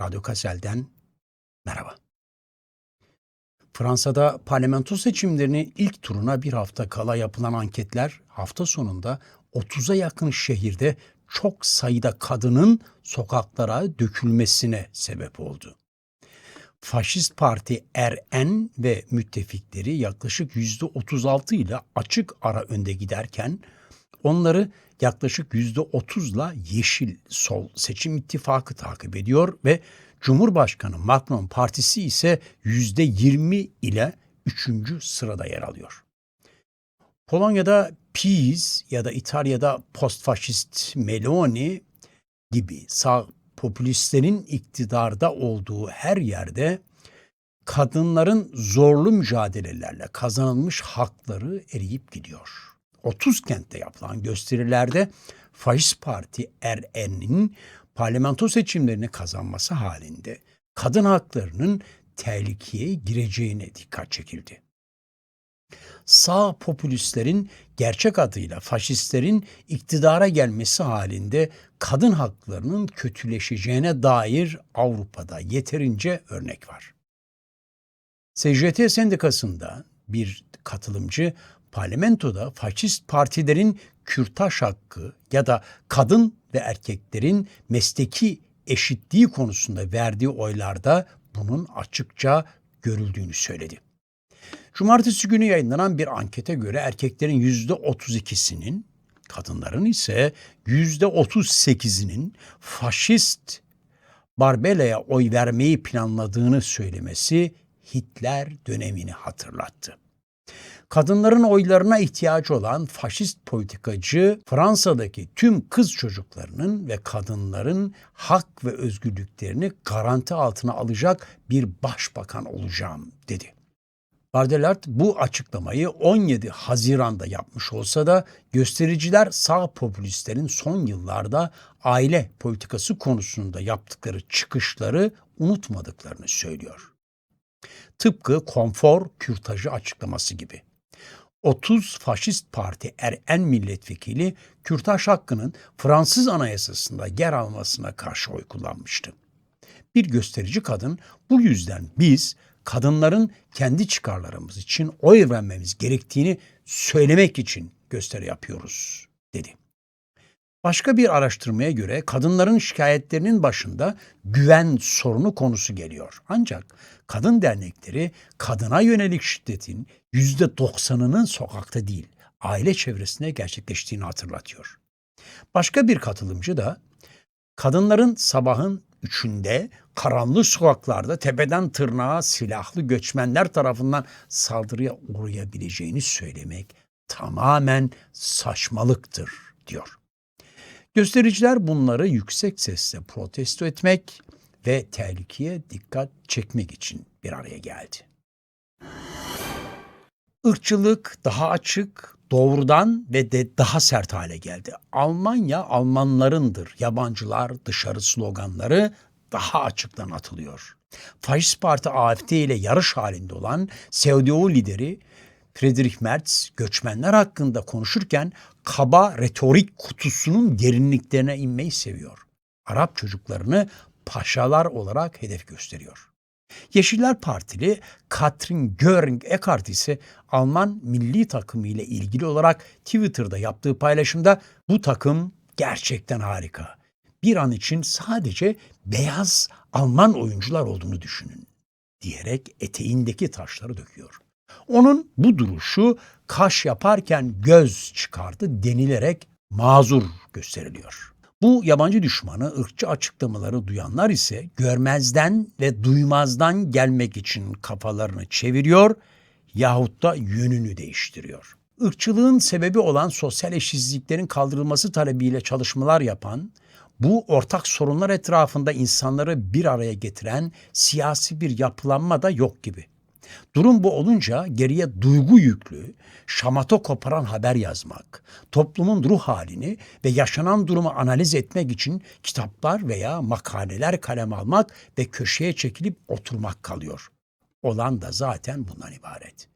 Radyo Kassel'den merhaba. Fransa'da parlamento seçimlerinin ilk turuna bir hafta kala yapılan anketler hafta sonunda 30'a yakın şehirde çok sayıda kadının sokaklara dökülmesine sebep oldu. Faşist Parti RN ve müttefikleri yaklaşık %36 ile açık ara önde giderken onları yaklaşık %30'la Yeşil Sol Seçim İttifakı takip ediyor ve Cumhurbaşkanı Macron partisi ise %20 ile 3. sırada yer alıyor. Polonya'da PiS ya da İtalya'da postfaşist Meloni gibi sağ popülistlerin iktidarda olduğu her yerde kadınların zorlu mücadelelerle kazanılmış hakları eriyip gidiyor. 30 kentte yapılan gösterilerde Faşist Parti RN'in parlamento seçimlerini kazanması halinde kadın haklarının tehlikeye gireceğine dikkat çekildi. Sağ popülistlerin gerçek adıyla faşistlerin iktidara gelmesi halinde kadın haklarının kötüleşeceğine dair Avrupa'da yeterince örnek var. SJT sendikasında bir katılımcı parlamentoda faşist partilerin kürtaj hakkı ya da kadın ve erkeklerin mesleki eşitliği konusunda verdiği oylarda bunun açıkça görüldüğünü söyledi. Cumartesi günü yayınlanan bir ankete göre erkeklerin %32'sinin, kadınların ise %38'inin faşist Barbela'ya oy vermeyi planladığını söylemesi Hitler dönemini hatırlattı. Kadınların oylarına ihtiyacı olan faşist politikacı Fransa'daki tüm kız çocuklarının ve kadınların hak ve özgürlüklerini garanti altına alacak bir başbakan olacağım dedi. Bardelart bu açıklamayı 17 Haziran'da yapmış olsa da göstericiler sağ popülistlerin son yıllarda aile politikası konusunda yaptıkları çıkışları unutmadıklarını söylüyor. Tıpkı konfor kürtajı açıklaması gibi. 30 faşist parti RN milletvekili kürtaj hakkının Fransız anayasasında yer almasına karşı oy kullanmıştı. Bir gösterici kadın bu yüzden biz kadınların kendi çıkarlarımız için oy vermemiz gerektiğini söylemek için gösteri yapıyoruz dedi. Başka bir araştırmaya göre kadınların şikayetlerinin başında güven sorunu konusu geliyor. Ancak kadın dernekleri kadına yönelik şiddetin %90'ının sokakta değil, aile çevresinde gerçekleştiğini hatırlatıyor. Başka bir katılımcı da kadınların sabahın üçünde karanlık sokaklarda tepeden tırnağa silahlı göçmenler tarafından saldırıya uğrayabileceğini söylemek tamamen saçmalıktır diyor. Göstericiler bunları yüksek sesle protesto etmek ve tehlikeye dikkat çekmek için bir araya geldi. Irkçılık daha açık, doğrudan ve de daha sert hale geldi. Almanya Almanlarındır, yabancılar dışarı sloganları daha açıktan atılıyor. Faşist Parti AFD ile yarış halinde olan CDU lideri Friedrich Merz göçmenler hakkında konuşurken kaba retorik kutusunun derinliklerine inmeyi seviyor. Arap çocuklarını paşalar olarak hedef gösteriyor. Yeşiller Partili Katrin Göring-Eckardt ise Alman milli takımı ile ilgili olarak Twitter'da yaptığı paylaşımda bu takım gerçekten harika. Bir an için sadece beyaz Alman oyuncular olduğunu düşünün diyerek eteğindeki taşları döküyor. Onun bu duruşu kaş yaparken göz çıkardı denilerek mazur gösteriliyor. Bu yabancı düşmanı ırkçı açıklamaları duyanlar ise görmezden ve duymazdan gelmek için kafalarını çeviriyor yahut da yönünü değiştiriyor. Irkçılığın sebebi olan sosyal eşitsizliklerin kaldırılması talebiyle çalışmalar yapan Bu ortak sorunlar etrafında insanları bir araya getiren siyasi bir yapılanma da yok gibi. Durum bu olunca geriye duygu yüklü, şamata koparan haber yazmak, toplumun ruh halini ve yaşanan durumu analiz etmek için kitaplar veya makaleler kalem almak ve köşeye çekilip oturmak kalıyor. Olan da zaten bundan ibaret.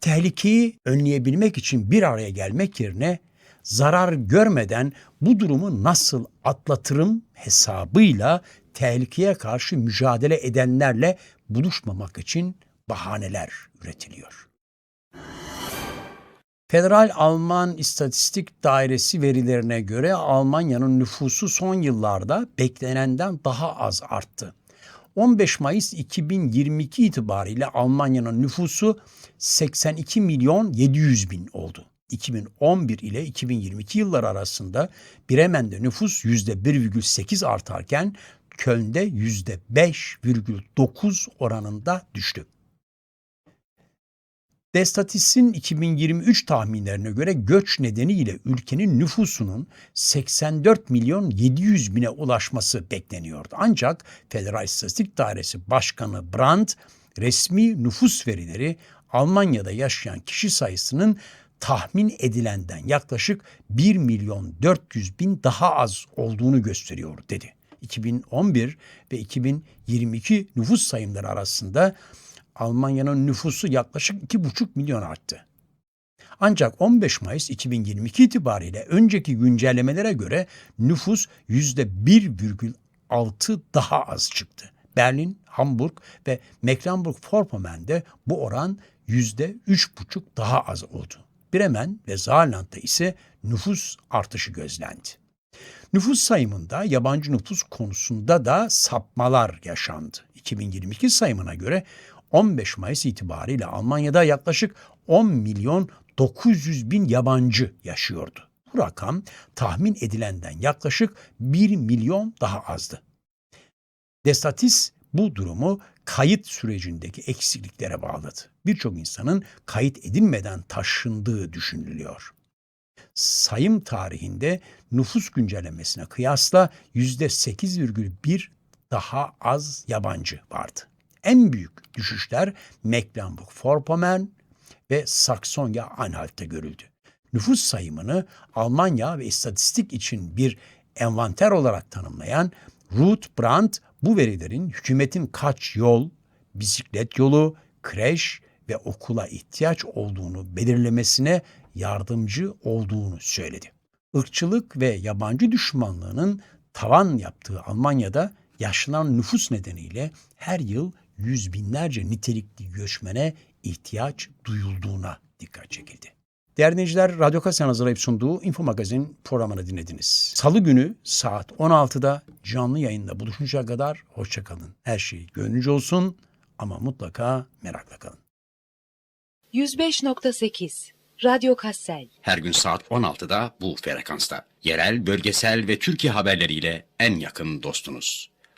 Tehlikeyi önleyebilmek için bir araya gelmek yerine zarar görmeden bu durumu nasıl atlatırım hesabıyla tehlikeye karşı mücadele edenlerle buluşmamak için bahaneler üretiliyor. Federal Alman İstatistik Dairesi verilerine göre Almanya'nın nüfusu son yıllarda beklenenden daha az arttı. 15 Mayıs 2022 itibariyle Almanya'nın nüfusu 82 milyon 700 bin oldu. 2011 ile 2022 yılları arasında Bremen'de nüfus %1,8 artarken Köln'de %5,9 oranında düştü. Destatis'in 2023 tahminlerine göre göç nedeniyle ülkenin nüfusunun 84 milyon 700 bine ulaşması bekleniyordu. Ancak Federal İstatistik Dairesi Başkanı Brandt resmi nüfus verileri Almanya'da yaşayan kişi sayısının tahmin edilenden yaklaşık 1 milyon 400 bin daha az olduğunu gösteriyor dedi. 2011 ve 2022 nüfus sayımları arasında Almanya'nın nüfusu yaklaşık 2,5 milyon arttı. Ancak 15 Mayıs 2022 itibariyle önceki güncellemelere göre nüfus %1,6 daha az çıktı. Berlin, Hamburg ve Mecklenburg-Vorpommern'de bu oran %3,5 daha az oldu. Bremen ve Saarland'da ise nüfus artışı gözlendi. Nüfus sayımında yabancı nüfus konusunda da sapmalar yaşandı. 2022 sayımına göre 15 Mayıs itibariyle Almanya'da yaklaşık 10 milyon 900 bin yabancı yaşıyordu. Bu rakam tahmin edilenden yaklaşık 1 milyon daha azdı. Destatis bu durumu kayıt sürecindeki eksikliklere bağladı. Birçok insanın kayıt edilmeden taşındığı düşünülüyor. Sayım tarihinde nüfus güncellemesine kıyasla %8,1 daha az yabancı vardı. En büyük düşüşler Mecklenburg-Vorpommern ve Saksonya-Anhalt'ta görüldü. Nüfus sayımını Almanya ve istatistik için bir envanter olarak tanımlayan Ruth Brandt bu verilerin hükümetin kaç yol, bisiklet yolu, kreş ve okula ihtiyaç olduğunu belirlemesine yardımcı olduğunu söyledi. Irkçılık ve yabancı düşmanlığının tavan yaptığı Almanya'da yaşlanan nüfus nedeniyle her yıl yüz binlerce nitelikli göçmene ihtiyaç duyulduğuna dikkat çekildi. Değerli dinleyiciler, Radyo Kasen hazırlayıp sunduğu Info Magazin programını dinlediniz. Salı günü saat 16'da canlı yayında buluşuncaya kadar hoşçakalın. Her şey gönlünüzce olsun ama mutlaka merakla kalın. 105.8 Radyo Kassel Her gün saat 16'da bu frekansta. Yerel, bölgesel ve Türkiye haberleriyle en yakın dostunuz.